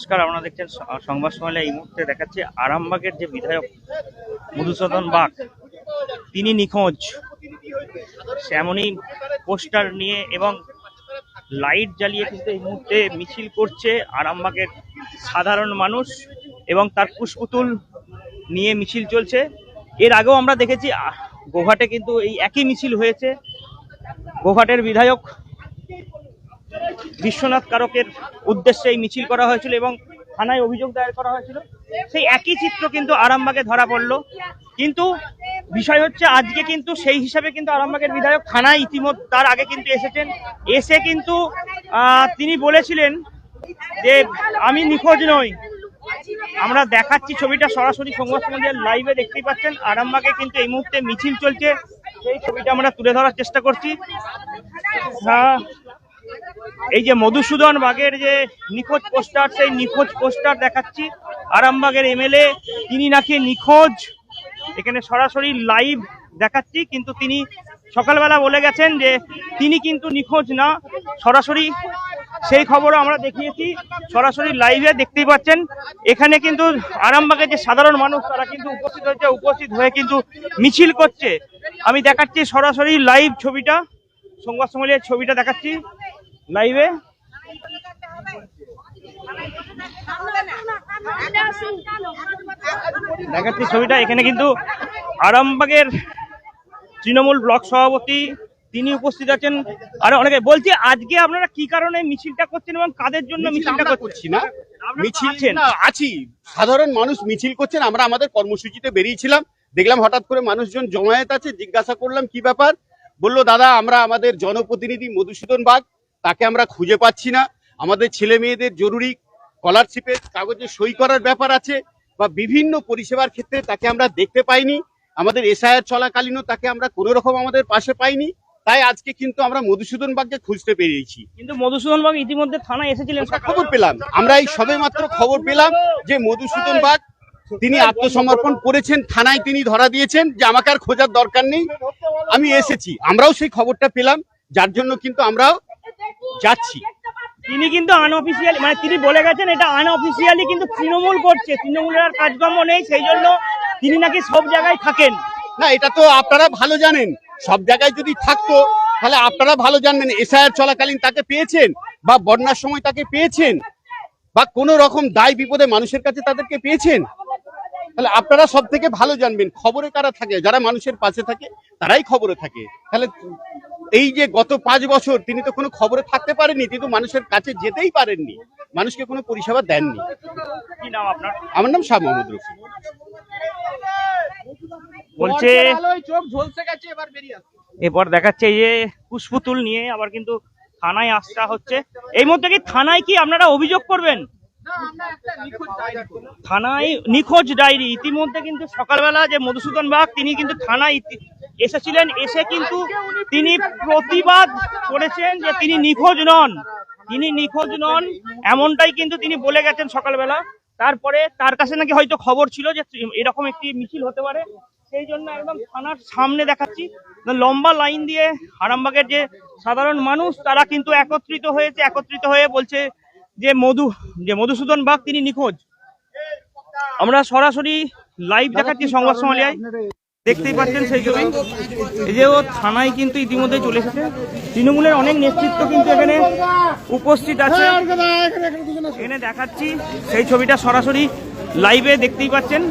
নমস্কার, আপনারা দেখছেন সংবাদ সম্মেলনে এই মুহূর্তে দেখাচ্ছে আরামবাগের যে বিধায়ক মধুসূদন বাগ, তিনি নিখোঁজ। এমনই পোস্টার নিয়ে এবং লাইট জ্বালিয়ে কিন্তু এই মুহূর্তে মিছিল করছে আরামবাগের সাধারণ মানুষ এবং তার কুশপুতুল নিয়ে মিছিল চলছে। এর আগেও আমরা দেখেছি গোঘাটে কিন্তু এই একই মিছিল হয়েছে। গোঘাটের বিধায়ক বিশ্বনাথ কারকের উদ্দেশ্যে এই মিছিল করা হয়েছিল এবং থানায় অভিযোগ দায়ের করা হয়েছিল। সেই একই চিত্র কিন্তু আরামবাগে ধরা পড়ল। কিন্তু বিষয় হচ্ছে আজকে কিন্তু সেই হিসাবে কিন্তু আরামবাগের বিধায়ক থানায় ইতিমধ্যে তার আগে কিন্তু এসেছেন। এসে কিন্তু তিনি বলেছিলেন যে, আমি নিখোঁজ নই। আমরা দেখাচ্ছি ছবিটা সরাসরি সংবাদ সম্মেলনের লাইভে দেখতেই পাচ্ছেন। আরামবাগে কিন্তু এই মুহূর্তে মিছিল চলছে। সেই ছবিটা আমরা তুলে ধরার চেষ্টা করছি। হ্যাঁ। এই যে মধুসূদন বাগের যে নিখোঁজ পোস্টার, সেই নিখোঁজ পোস্টার দেখাচ্ছি। আরামবাগের এমএলএ, তিনি নাকি নিখোঁজ। এখানে সরাসরি লাইভ দেখাচ্ছি, কিন্তু তিনি সকালবেলা বলে গেছেন যে তিনি কিন্তু নিখোঁজ না। সরাসরি সেই খবরও আমরা দেখিয়েছি, সরাসরি লাইভে দেখতেই পাচ্ছেন। এখানে কিন্তু আরামবাগের যে সাধারণ মানুষ, তারা কিন্তু উপস্থিত হয়েছে, উপস্থিত হয়ে কিন্তু মিছিল করছে। আমি দেখাচ্ছি সরাসরি লাইভ ছবিটা, সংবাদ সম্মেলনের ছবিটা দেখাচ্ছি। লাইভে দেখাচ্ছি ছবিটা। এখানে কিন্তু আরামবাগের তৃণমূল ব্লক সভাপতি তিনি উপস্থিত আছেন। আর অনেকে বলছি আজকে আপনারা কি কারণে মিছিলটা করছেন এবং কাদের জন্য মিছিলটা করছি না। মিছিল আছি। সাধারণ মানুষ মিছিল করছেন। আমরা আমাদের কর্মসূচিতে বেরিয়েছিলাম। দেখলাম হঠাৎ করে মানুষজন জমায়েত আছে। জিজ্ঞাসা করলাম কি ব্যাপার? বলল দাদা আমরা আমাদের জনপ্রতিনিধি মধুসূদন বাগ তাকে আমরা খুঁজে পাচ্ছি না। আমাদের ছেলে মেয়েদের জরুরি স্কলারশিপের কাগজে সই করার ব্যাপার আছে বা বিভিন্ন পরিষেবার ক্ষেত্রে তাকে আমরা দেখতে পাইনি। আমাদের এসআইআর চলাকালীনও তাকে আমরা কোনো রকম আমাদের পাশে পাইনি। তাই আজকে কিন্তু আমরা মধুসূদন বাগকে খুঁজতে পেরিয়েছি কিন্তু মধুসূদন বাগ ইতিমধ্যে থানায় এসেছিলেন। খবর পেলাম। আমরা এই সবে মাত্র খবর পেলাম যে মধুসূদন বাগ তিনি আত্মসমর্পণ করেছেন থানায় তিনি ধরা দিয়েছেন যে আমাকে আর খোঁজার দরকার নেই। আমি এসেছি আমরাও সেই খবরটা পেলাম। যার জন্য কিন্তু আমরাও যাচ্ছি। তিনি কিন্তু আনঅফিসিয়ালি মানে তিনি বলে গেছেন এটা আনঅফিসিয়ালি কিন্তু তৃণমূল করছে। তৃণমূলের আর কাজকর্ম নেই, সেই জন্য তিনি নাকি সব জায়গায় থাকেন। না, এটা তো আপনারা ভালো জানেন। সব জায়গায় যদি থাকতো, তাহলে আপনারা ভালো জানবেন এসআইআর চলাকালীন তাকে পেয়েছেন বা বন্যার সময় তাকে পেয়েছেন বা কোনো রকম দায় বিপদে মানুষের কাছে তাদেরকে পেয়েছেন। তাহলে আপনারা সব থেকে ভালো জানবেন খবরে কারা থাকে। যারা মানুষের পাশে থাকে, তারাই খবরে থাকে। তাহলে এই যে গত পাঁচ বছর তিনি তো কোনো খবরে থাকতে পারেননি তিনি তো মানুষের কাছে যেতেই পারেননি। মানুষকে কোনো পরিষেবা দেননি। কি নাম আপনার? আমার নাম শাহ মোহাম্মদ রফি বলছে চোখ ঝলসে গেছে এবার বেরিয়ে এরপর দেখাচ্ছে এই যে পুষ্পুতুল নিয়ে আবার কিন্তু থানায় আসা হচ্ছে। এই মধ্যে কি থানায় কি আপনারা অভিযোগ করবেন? না আমরা একটা নিখোঁজ ডায়েরি করব। থানায় নিখোঁজ ডায়েরি। ইতিমধ্যে কিন্তু সকালবেলা যে মধুসূদন বাগ তিনি কিন্তু থানায় এসেছিলেন, এসে কিন্তু তিনি প্রতিবাদ করেছেন যে তিনি নিখোঁজ নন। তিনি নিখোঁজ নন, এমনটাই কিন্তু তিনি বলে গেছেন সকালবেলা। তারপরে তার কাছে নাকি হয়তো খবর ছিল যে এরকম একটি মিছিল হতে পারে। সেই জন্য একদম থানার সামনে দেখাচ্ছি। লম্বা লাইন দিয়ে আরামবাগের যে সাধারণ মানুষ, তারা কিন্তু একত্রিত হয়েছে, একত্রিত হয়ে বলছে যে মধু, যে মধুসূদন বাগ তিনি নিখোঁজ। আমরা সরাসরি লাইভ দেখাচ্ছি সংবাদ সম্মেলনে দেখতেই পাচ্ছেন সেই ছবি এই যে ও থানায় কিন্তু ইতিমধ্যে চলে এসেছে। তৃণমূলের অনেক নেতৃত্ব কিন্তু এখানে উপস্থিত আছে। এখানে দেখাচ্ছি সেই ছবিটা সরাসরি লাইভে দেখতেই পাচ্ছেন।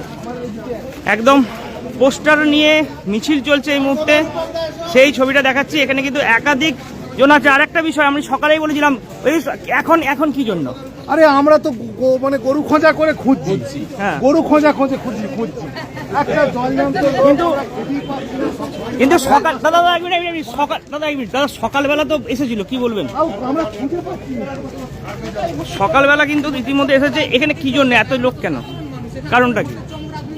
একদম পোস্টার নিয়ে মিছিল চলছে এই মুহূর্তে। সেই ছবিটা দেখাচ্ছি। এখানে কিন্তু একাধিক জন আছে। আর একটা বিষয়, আমি সকালেই বলেছিলাম এখন এখন কি জন্য? আরে আমরা তো মানে গরু খোঁজা করে খুঁজছি। হ্যাঁ। গরু খোঁজা খোঁজে খুঁজছি খুঁজছি। একটা কিন্তু কিন্তু সকাল দাদা সকাল দাদা এক মিনিট দাদা সকালবেলা তো এসেছিল কি বলবেন? আমরা খুঁজে পাচ্ছি সকালবেলা কিন্তু ইতিমধ্যে এসেছে এখানে কি জন্য এত লোক কেন? কারণটা কি?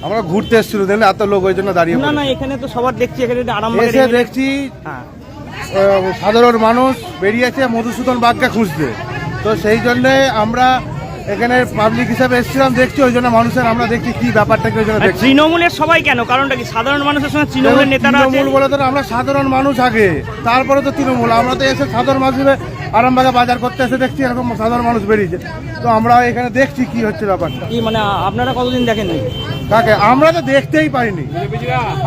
আমরা ঘুরতে এসেছিল দেখলে এত লোক ওই জন্য দাঁড়িয়ে না না এখানে তো সবার দেখছি এখানে আরাম এসে দেখছি হ্যাঁ। সাধারণ মানুষ বেরিয়েছে মধুসূদন বাগকে খুঁজতে। তো সেই জন্যে আমরা এখানে পাবলিক হিসাবে এসেছিলাম দেখছি ওই জন্য মানুষের আমরা দেখছি কি ব্যাপারটা কি ওই জন্য দেখছি। তৃণমূলের সবাই কেন? কারণটা কি? সাধারণ মানুষের সঙ্গে তৃণমূলের নেতারা তৃণমূল বলে তো আমরা সাধারণ মানুষ আগে তারপরে তো তৃণমূল। আমরা তো এসে সাধারণ মানুষ আরামবাগে বাজার করতে এসে দেখছি এরকম সাধারণ মানুষ বেরিয়েছে। তো আমরা এখানে দেখছি কি হচ্ছে ব্যাপারটা। কি মানে আপনারা কতদিন দেখেননি? কাকে? আমরা তো দেখতেই পাইনি।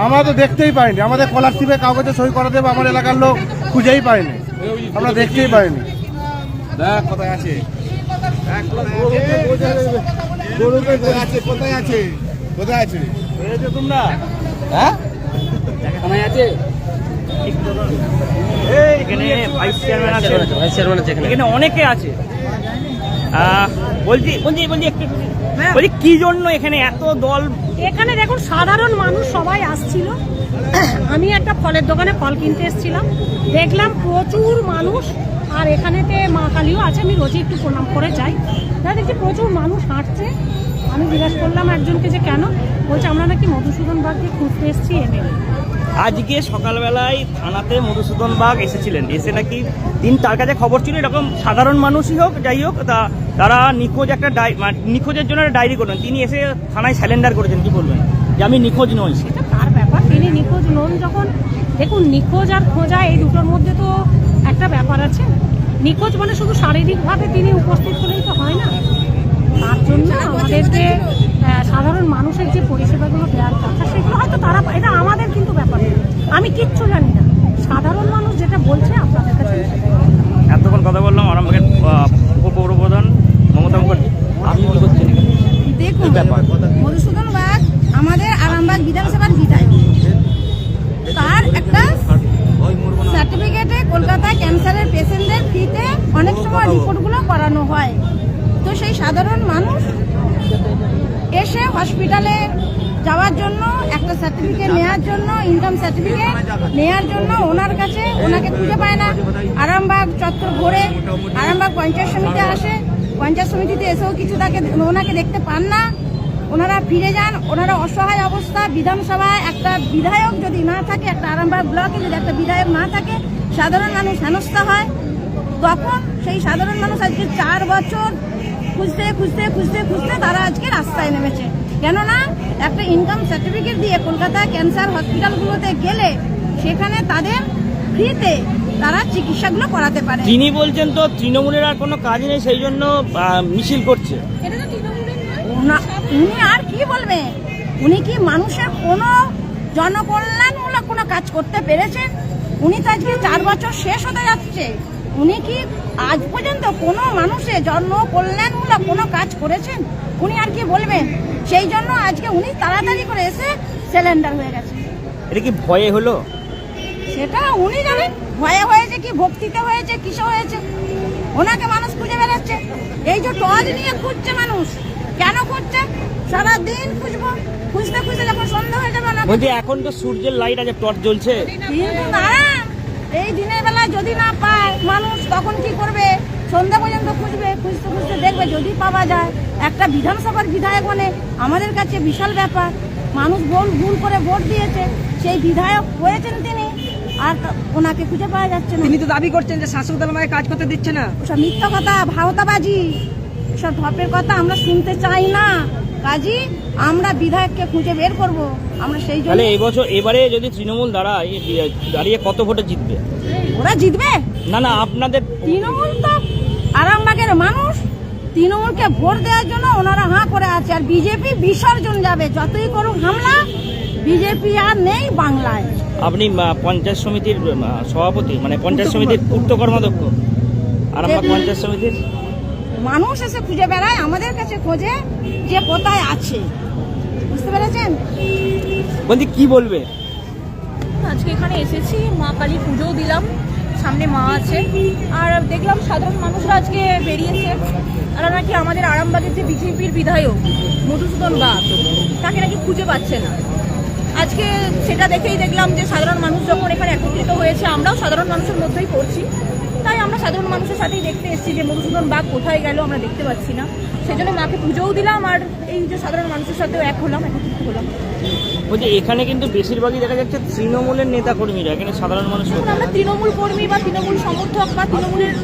আমরা তো দেখতেই পাইনি। আমাদের স্কলারশিপে কাগজে সই করা দেবে আমার এলাকার লোক খুঁজেই পাইনি আমরা দেখতেই পাইনি। তোমরা? এখানে ভাইস চেয়ারম্যান আছে। এখানে। অনেকে আছে। আহ, বলছি বলছি বলছি একটু বলছি কি জন্য এখানে এত দল? এখানে দেখুন সাধারণ মানুষ সবাই আসছিল। আমি একটা ফলের দোকানে ফল কিনতে এসেছিলাম। দেখলাম প্রচুর মানুষ আর এখানেতে মা কালীও আছে আমি রোজই একটু প্রণাম করে যাই। তা দেখছি প্রচুর মানুষ হাঁটছে। আমি জিজ্ঞাসা করলাম একজনকে যে কেন? বলছে আমরা নাকি মধুসূদন বাগকে খুঁজতে এসেছি এমএলএ আজকে সকালবেলায় থানাতে মধুসূদন বাগ এসেছিলেন। এসে নাকি তিন তার কাছে খবর ছিল এরকম সাধারণ মানুষই হোক যাই হোক তা তারা নিখোঁজ একটা ডাই নিখোঁজের জন্য একটা ডায়েরি করলেন। তিনি এসে থানায় স্যালেন্ডার করেছেন কি বলবেন? যে আমি নিখোঁজ নই। সেটা তার ব্যাপার তিনি নিখোঁজ নন যখন। দেখুন নিখোঁজ আর খোঁজা এই দুটোর মধ্যে তো একটা ব্যাপার আছে। নিখোঁজ মানে শুধু শারীরিকভাবে তিনি উপস্থিত হলেই তো হয় না। তার জন্য আমাদের যে আহ, সাধারণ মানুষের যে পরিষেবাগুলো দেওয়ার কথা সেগুলো হয়তো তারা এটা আমাদের কিন্তু ব্যাপার আমি কিচ্ছু জানি না সাধারণ মানুষ যেটা বলছে আপনাদের কাছে আমি সেটাই বলছি। এতক্ষণ কথা বললাম আরামবাগের আহ, উপপৌরপ্রধান মমতা মুখার্জি আপনি কি করছেন এখানে? দেখুন কি ব্যাপার? মধুসূদন বাগ আমাদের আরামবাগ বিধানসভার বিধায়ক তার একটা সার্টিফিকেটে কলকাতায় ক্যান্সারের পেশেন্টদের ফ্রিতে অনেক সময় রিপোর্টগুলো করানো হয় তো সেই সাধারণ মানুষ এসে হসপিটালে যাওয়ার জন্য একটা সার্টিফিকেট নেওয়ার জন্য ইনকাম সার্টিফিকেট নেওয়ার জন্য ওনার কাছে ওনাকে খুঁজে পায় না আরামবাগ চত্বর ঘোরে আরামবাগ পঞ্চায়েত সমিতি আসে। পঞ্চায়েত সমিতিতে এসেও কিছু তাকে ওনাকে দেখতে পান না। ওনারা ফিরে যান। ওনারা অসহায় অবস্থা। বিধানসভায় একটা বিধায়ক যদি না থাকে, একটা আরামবাগ ব্লকে যদি একটা বিধায়ক না থাকে, সাধারণ মানুষ হেনস্থা হয়। তখন সেই সাধারণ মানুষ আজকে চার বছর খুঁজতে খুঁজতে খুঁজতে খুঁজতে তারা আজকে রাস্তায় নেমেছে। কেননা একটা ইনকাম সার্টিফিকেট দিয়ে কলকাতা ক্যান্সার হসপিটালগুলোতে গেলে সেখানে তাদের ফ্রিতে তারা চিকিৎসাগুলো করাতে পারে। তিনি বলছেন তো তৃণমূলের আর কোনো কাজ নেই সেই জন্য মিছিল করছে। উনি আর কি বলবেন উনি কি মানুষের কোনো জনকল্যাণমূলক কোনো কাজ করতে পেরেছেন? উনি তো আজকে চার বছর শেষ হতে যাচ্ছে। উনি কি আজ পর্যন্ত কোনো মানুষের জনকল্যাণমূলক কোনো কাজ করেছেন? উনি আর কি বলবেন সেই জন্য আজকে উনি তাড়াতাড়ি করে এসে সিলিন্ডার হয়ে গেছে। এটা কি ভয়ে হলো? সেটা উনি জানেন। ভয়ে হয়েছে কি ভক্তিতে হয়েছে কিসে হয়েছে? ওনাকে মানুষ খুঁজে বেড়াচ্ছে। এই যে টজ নিয়ে খুঁজছে মানুষ কেন খুঁজছে? সারাদিন খুঁজবো খুঁজতে খুঁজতে যখন সন্ধ্যা হয়ে যাবে না বলছি এখন তো সূর্যের লাইট আছে টর্চ জ্বলছে। এই দিনের বেলা যদি না পায় মানুষ তখন কি করবে? সন্ধ্যা পর্যন্ত খুঁজবে খুঁজতে খুঁজতে দেখবে যদি পাওয়া যায়। একটা বিধানসভার বিধায়ক মানে আমাদের কাছে বিশাল ব্যাপার। মানুষ ভুল ভুল করে ভোট দিয়েছে। সেই বিধায়ক হয়েছেন তিনি। আর তা- ওনাকে খুঁজে পাওয়া যাচ্ছে না। তিনি তো দাবি করছেন যে শাসক দল আমাকে কাজ করতে দিচ্ছে না। ওসব মিথ্যা কথা ভাওতাবাজি সব ঢপের কথা আমরা শুনতে চাই না। কাজী আমরা বিধায়ককে খুঁজে বের করব। আমরা সেই জন্য তাহলে এবছর এবারে যদি তৃণমূল দাঁড়ায় দাঁড়িয়ে কত ভোটে জিতবে? ওরা জিতবে? না না আপনাদের তৃণমূল তো আরামবাগের মানুষ। তৃণমূলকে ভোট দেওয়ার জন্য ওনারা হাঁ করে আছে। আর বিজেপি বিসর্জন যাবে। যতই করুক হামলা বিজেপি আর নেই বাংলায়। আপনি পঞ্চায়েত সমিতির সভাপতি মানে পঞ্চায়েত সমিতির পূর্ত কর্মাধ্যক্ষ আর আমার পঞ্চায়েত সমিতির? মানুষ এসে খুঁজে বেড়ায় আমাদের কাছে খোঁজে যে কোথায় আছে। বুঝতে পেরেছেন? বলছি কি বলবে? আজকে এখানে এসেছি মা কালী পুজোও দিলাম সামনে মা আছে। আর দেখলাম সাধারণ মানুষরা আজকে বেরিয়েছে। আর নাকি আমাদের আরামবাগের যে বিজেপির বিধায়ক মধুসূদন বাগ তাকে নাকি খুঁজে পাচ্ছে না। আজকে সেটা দেখেই দেখলাম যে সাধারণ মানুষ যখন এখানে একত্রিত হয়েছে আমরাও সাধারণ মানুষের মধ্যেই পড়ছি। তাই আমরা সাধারণ মানুষের সাথেই দেখতে এসেছি যে মধুসূদন বাঘ কোথায় গেল আমরা দেখতে পাচ্ছি না। সেই জন্য মাকে পুজোও দিলাম আর এই যে সাধারণ মানুষের সাথেও এক হলাম একত্রিত হলাম। বলছি এখানে কিন্তু বেশিরভাগই দেখা যাচ্ছে তৃণমূলের নেতা কর্মীরা এখানে সাধারণ মানুষ আমরা তৃণমূল কর্মী বা তৃণমূল সমর্থক বা তৃণমূলের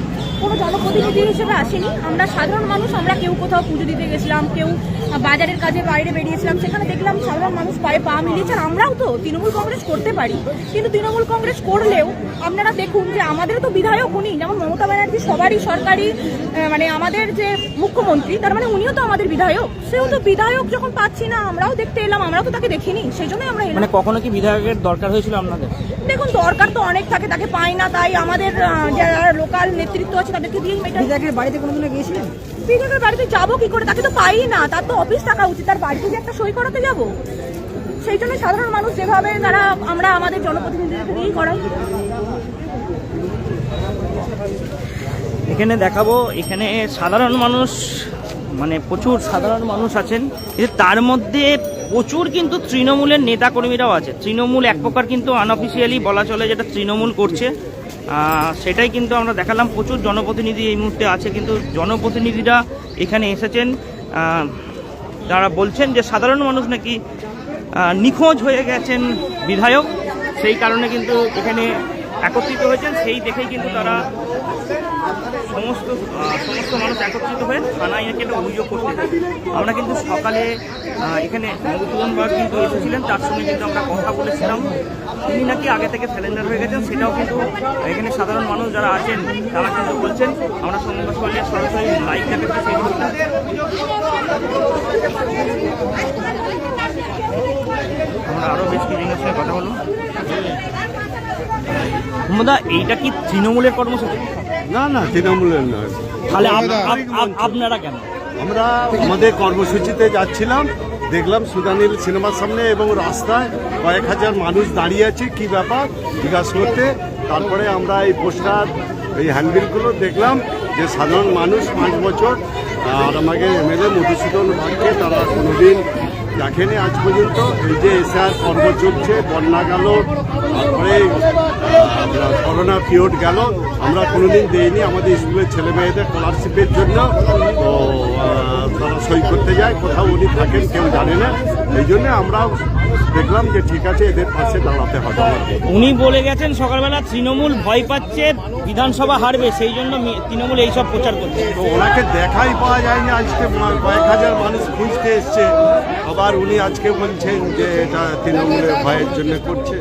কোনো জনপ্রতিনিধি হিসেবে আসেনি। আমরা সাধারণ মানুষ, আমরা কেউ কোথাও পুজো দিতে গেছিলাম, কেউ বাজারের কাজে বাইরে বেরিয়েছিলাম, সেখানে দেখলাম সাধারণ মানুষ পায়ে পা মিলিয়েছে, আর আমরাও তো তৃণমূল কংগ্রেস করতে পারি। কিন্তু তৃণমূল কংগ্রেস করলেও আপনারা দেখুন যে আমাদের তো বিধায়ক উনি, যেমন মমতা ব্যানার্জি সবারই সরকারি মানে আমাদের যে মুখ্যমন্ত্রী, তার মানে উনিও তো আমাদের বিধায়ক। সেও তো বিধায়ক যখন পাচ্ছি না, আমরাও দেখতে এলাম, আমরাও তো তাকে দেখিনি, সেই জন্যই আমরা মানে কখনো কি বিধায়কের দরকার হয়েছিল আপনাদের? দেখুন দরকার তো অনেক থাকে তাকে পাই না তাই আমাদের যারা লোকাল নেতৃত্ব আছে তাদেরকে দিয়েই মেটাই বিধায়কের বাড়িতে কোনোদিনও গিয়েছিলেন? বিধায়কের বাড়িতে যাব কি করে? তাকে তো পাই না তার তো অফিস থাকা উচিত তার বাড়িতে যে একটা সই করাতে যাব। সেই জন্য সাধারণ মানুষ যেভাবে তারা আমরা আমাদের জনপ্রতিনিধিদের দিয়েই করাই। এখানে দেখাবো এখানে সাধারণ মানুষ মানে প্রচুর সাধারণ মানুষ আছেন। তার মধ্যে প্রচুর কিন্তু তৃণমূলের নেতাকর্মীরাও আছে। তৃণমূল এক প্রকার কিন্তু আনঅফিসিয়ালি বলা চলে যেটা তৃণমূল করছে। সেটাই কিন্তু আমরা দেখালাম। প্রচুর জনপ্রতিনিধি এই মুহূর্তে আছে, কিন্তু জনপ্রতিনিধিরা এখানে এসেছেন। তারা বলছেন যে সাধারণ মানুষ নাকি নিখোঁজ হয়ে গেছেন বিধায়ক। সেই কারণে কিন্তু এখানে একত্রিত হয়েছেন। সেই দেখেই কিন্তু তারা সমস্ত সমস্ত মানুষ একত্রিত হয়ে থানায় নাকি একটা অভিযোগ করতে আমরা কিন্তু সকালে এখানে বাগ কিন্তু এসেছিলেন, তার সঙ্গে কিন্তু আমরা কথা বলেছিলাম। তিনি নাকি আগে থেকে স্যালেন্ডার হয়ে গেছেন, সেটাও কিন্তু এখানে সাধারণ মানুষ যারা আছেন, তারা কিন্তু বলছেন, আমরা সংবাদ পালিয়ে সরাসরি সেই মুহূর্তে। আমরা আরও বেশ কিছুজনের সঙ্গে কথা বলব মোদা, এইটা কি তৃণমূলের কর্মসূচি? না না তৃণমূলের নয়। তাহলে আপ- আপ- আপ- আপনারা কেন? আমরা আমাদের কর্মসূচিতে যাচ্ছিলাম দেখলাম সুদানিল সিনেমার সামনে এবং রাস্তায় কয়েক হাজার মানুষ দাঁড়িয়ে আছে কি ব্যাপার? জিজ্ঞাসা করতে। তারপরে আমরা এই পোস্টার এই হ্যান্ডবিলগুলো দেখলাম যে সাধারণ মানুষ পাঁচ বছর আর আমাকে এমএলএ মধুসূদন বাগকে তারা কোনোদিন দেখেনি আজ পর্যন্ত। এই যে এসআর পর্ব চলছে, বন্যা গেল, তারপরে করোনা পিরিয়ড গেল। আমরা কোনোদিন দেইনি আমাদের স্কুলের ছেলে মেয়েদের স্কলারশিপের জন্য। তো তারা সই করতে যায় কোথাও উনি থাকেন কেউ জানে না। এই জন্য আমরা দেখলাম যে ঠিক আছে এদের পাশে দাঁড়াতে হবে উনি বলে গেছেন সকালবেলা তৃণমূল ভয় পাচ্ছে বিধানসভা হারবে সেই জন্য তৃণমূল এইসব প্রচার করছে। তো ওনাকে দেখাই পাওয়া যায় না আজকে কয়েক হাজার মানুষ খুঁজতে এসছে। আবার উনি আজকে বলছেন যে এটা তৃণমূলের ভয়ের জন্য করছে।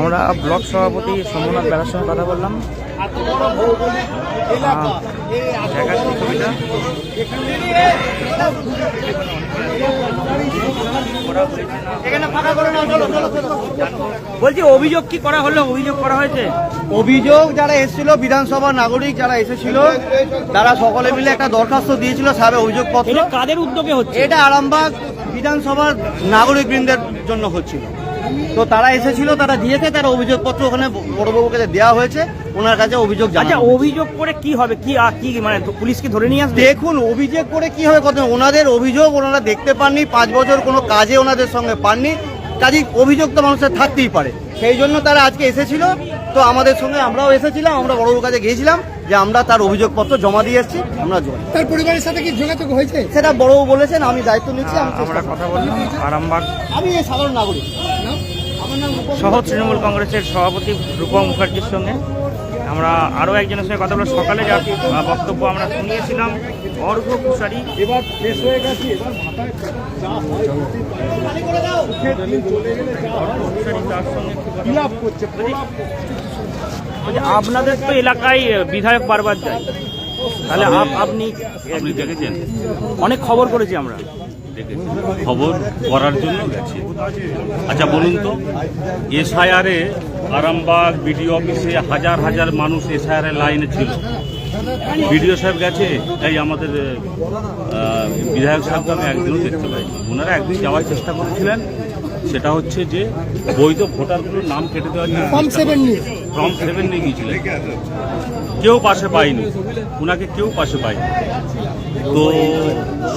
আমরা ব্লক সভাপতি সোমনাথ বেলার সঙ্গে কথা বললাম। দেখাচ্ছি ছবিটা। বলছি অভিযোগ কি করা হলো? অভিযোগ করা হয়েছে? অভিযোগ যারা এসেছিল বিধানসভা নাগরিক যারা এসেছিল তারা সকলে মিলে একটা দরখাস্ত দিয়েছিল সাহেব অভিযোগপত্র। এটা কাদের উদ্যোগে হচ্ছে? এটা আরামবাগ বিধানসভার নাগরিক বৃন্দের জন্য হচ্ছিল। তো তারা এসেছিল তারা দিয়েছে তারা অভিযোগপত্র ওখানে বড়বাবুকে দেওয়া হয়েছে ওনার কাছে অভিযোগ আচ্ছা অভিযোগ করে কি হবে? কি আর কি মানে পুলিশকে ধরে নিয়ে আসবে? দেখুন অভিযোগ করে কি হবে কত ওনাদের অভিযোগ ওনারা দেখতে পাননি পাঁচ বছর কোনো কাজে ওনাদের সঙ্গে পাননি কাজেই অভিযোগ তো মানুষের থাকতেই পারে। সেই জন্য তারা আজকে এসেছিল তো আমাদের সঙ্গে আমরাও এসেছিলাম আমরা বড়বাবুর কাছে গিয়েছিলাম যে আমরা তার অভিযোগপত্র জমা দিয়ে এসেছি আমরা জমা তার পরিবারের সাথে কি যোগাযোগ হয়েছে? সেটা বড়বাবু বলেছেন আমি দায়িত্ব নিচ্ছি আমরা কথা বললাম আরামবাগ। আমি এই সাধারণ নাগরিক। সহ তৃণমূল কংগ্রেসের সভাপতি রূপম মুখার্জির সঙ্গে। আমরা আরও একজনের সঙ্গে কথা বলে সকালে যার বক্তব্য আমরা শুনিয়েছিলাম অর্ঘ কুশারি এবার শেষ হয়ে গেছে এবার তার সঙ্গে আপনাদের তো এলাকায় বিধায়ক বারবার যায়। তাহলে আপ- আপনি আপনি দেখেছেন? অনেক খবর করেছি আমরা। খবর করার জন্য গেছি। আচ্ছা বলুন তো এসআইআরে আরামবাগ বিডিও অফিসে হাজার হাজার মানুষ এসআইআর লাইনে ছিল। বিডিও সাহেব গেছে? তাই আমাদের বিধায়ক সাহেবকে আমি একদিনও দেখতে পাই ওনারা একদিন যাওয়ার চেষ্টা করেছিলেন সেটা হচ্ছে যে বৈধ ভোটারগুলোর নাম কেটে দেওয়ার জন্য ফর্ম সেভেন নিয়ে। ফর্ম সেভেন নিয়ে গিয়েছিলেন কেউ পাশে পায়নি। ওনাকে কেউ পাশে পায়নি। তো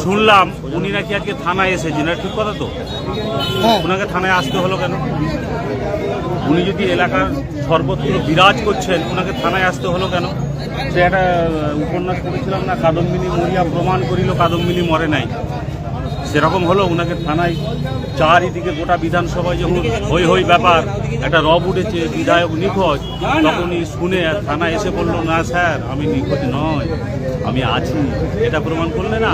শুনলাম উনি নাকি আজকে থানায় এসেছেন। ঠিক কথা তো? ওনাকে থানায় আসতে হলো কেন? উনি যদি এলাকার সর্বত্র বিরাজ করছেন ওনাকে থানায় আসতে হলো কেন? সে একটা উপন্যাস পড়েছিলাম না? কাদম্বিনী মরিয়া প্রমাণ করিল কাদম্বিনী মরে নাই। সেরকম হলো ওনাকে থানায় চারিদিকে গোটা বিধানসভায় যখন হই হই ব্যাপার, একটা রব উঠেছে, বিধায়ক নিখোঁজ, তখনই শুনে থানায় এসে বলল, না স্যার, আমি নিখোঁজ নয়, আমি আছি। এটা প্রমাণ করলে না?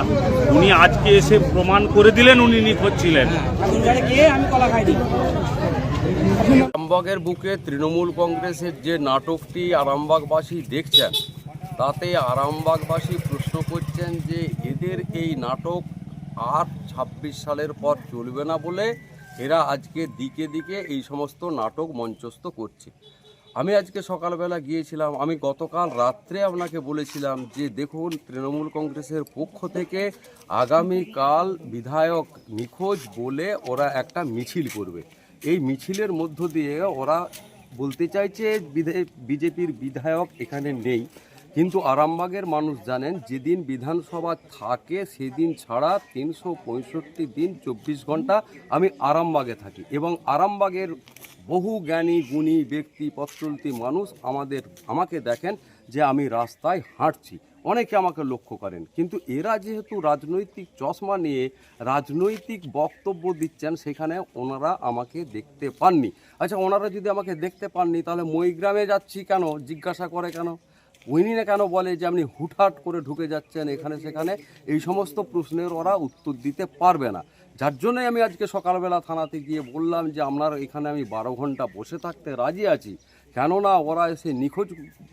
উনি আজকে এসে প্রমাণ করে দিলেন উনি নিখোঁজ ছিলেন। আরামবাগের বুকে তৃণমূল কংগ্রেসের যে নাটকটি আরামবাগবাসী দেখছেন, তাতে আরামবাগবাসী প্রশ্ন করছেন যে এদের এই নাটক আর ছাব্বিশ সালের পর চলবে না বলে এরা আজকে দিকে দিকে এই সমস্ত নাটক মঞ্চস্থ করছে। আমি আজকে সকালবেলা গিয়েছিলাম, আমি গতকাল রাত্রে আপনাকে বলেছিলাম যে দেখুন, তৃণমূল কংগ্রেসের পক্ষ থেকে আগামীকাল বিধায়ক নিখোঁজ বলে ওরা একটা মিছিল করবে। এই মিছিলের মধ্য দিয়ে ওরা বলতে চাইছে বিজেপির বিধায়ক এখানে নেই। কিন্তু আরামবাগের মানুষ জানেন, যেদিন বিধানসভা থাকে, সেদিন ছাড়া তিনশো পঁয়ষট্টি দিন চব্বিশ ঘণ্টা আমি আরামবাগে থাকি। এবং আরামবাগের বহু জ্ঞানী, গুণী ব্যক্তি পথচলতি মানুষ আমাদের, আমাকে দেখেন যে আমি রাস্তায় হাঁটছি। অনেকে আমাকে লক্ষ্য করেন। কিন্তু এরা যেহেতু রাজনৈতিক চশমা নিয়ে রাজনৈতিক বক্তব্য দিচ্ছেন, সেখানে ওনারা আমাকে দেখতে পাননি। আচ্ছা ওনারা যদি আমাকে দেখতে পাননি, তাহলে মইগ্রামে যাচ্ছি কেন? জিজ্ঞাসা করে কেন? উইনি না কেন বলে যে আপনি হুটহাট করে ঢুকে যাচ্ছেন এখানে সেখানে? এই সমস্ত প্রশ্নের ওরা উত্তর দিতে পারবে না। যার জন্যই আমি আজকে সকালবেলা থানাতে গিয়ে বললাম যে আপনার এখানে আমি বারো ঘণ্টা বসে থাকতে রাজি আছি। কেননা ওরা এসে নিখোঁজ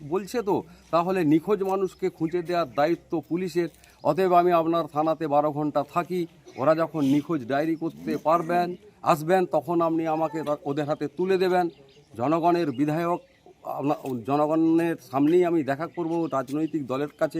বলছে তো, তাহলে নিখোঁজ মানুষকে খুঁজে দেওয়ার দায়িত্ব পুলিশের। অতএব আমি আপনার থানাতে বারো ঘণ্টা থাকি। ওরা যখন নিখোঁজ ডায়েরি করতে পারবেন, আসবেন, তখন আপনি আমাকে ওদের হাতে তুলে দেবেন। জনগণের বিধায়ক জনগণের সামনেই আমি দেখা করব রাজনৈতিক দলের কাছে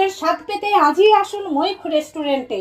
খাবারের স্বাদ পেতে আজই আসুন মৈখ রেস্টুরেন্টে।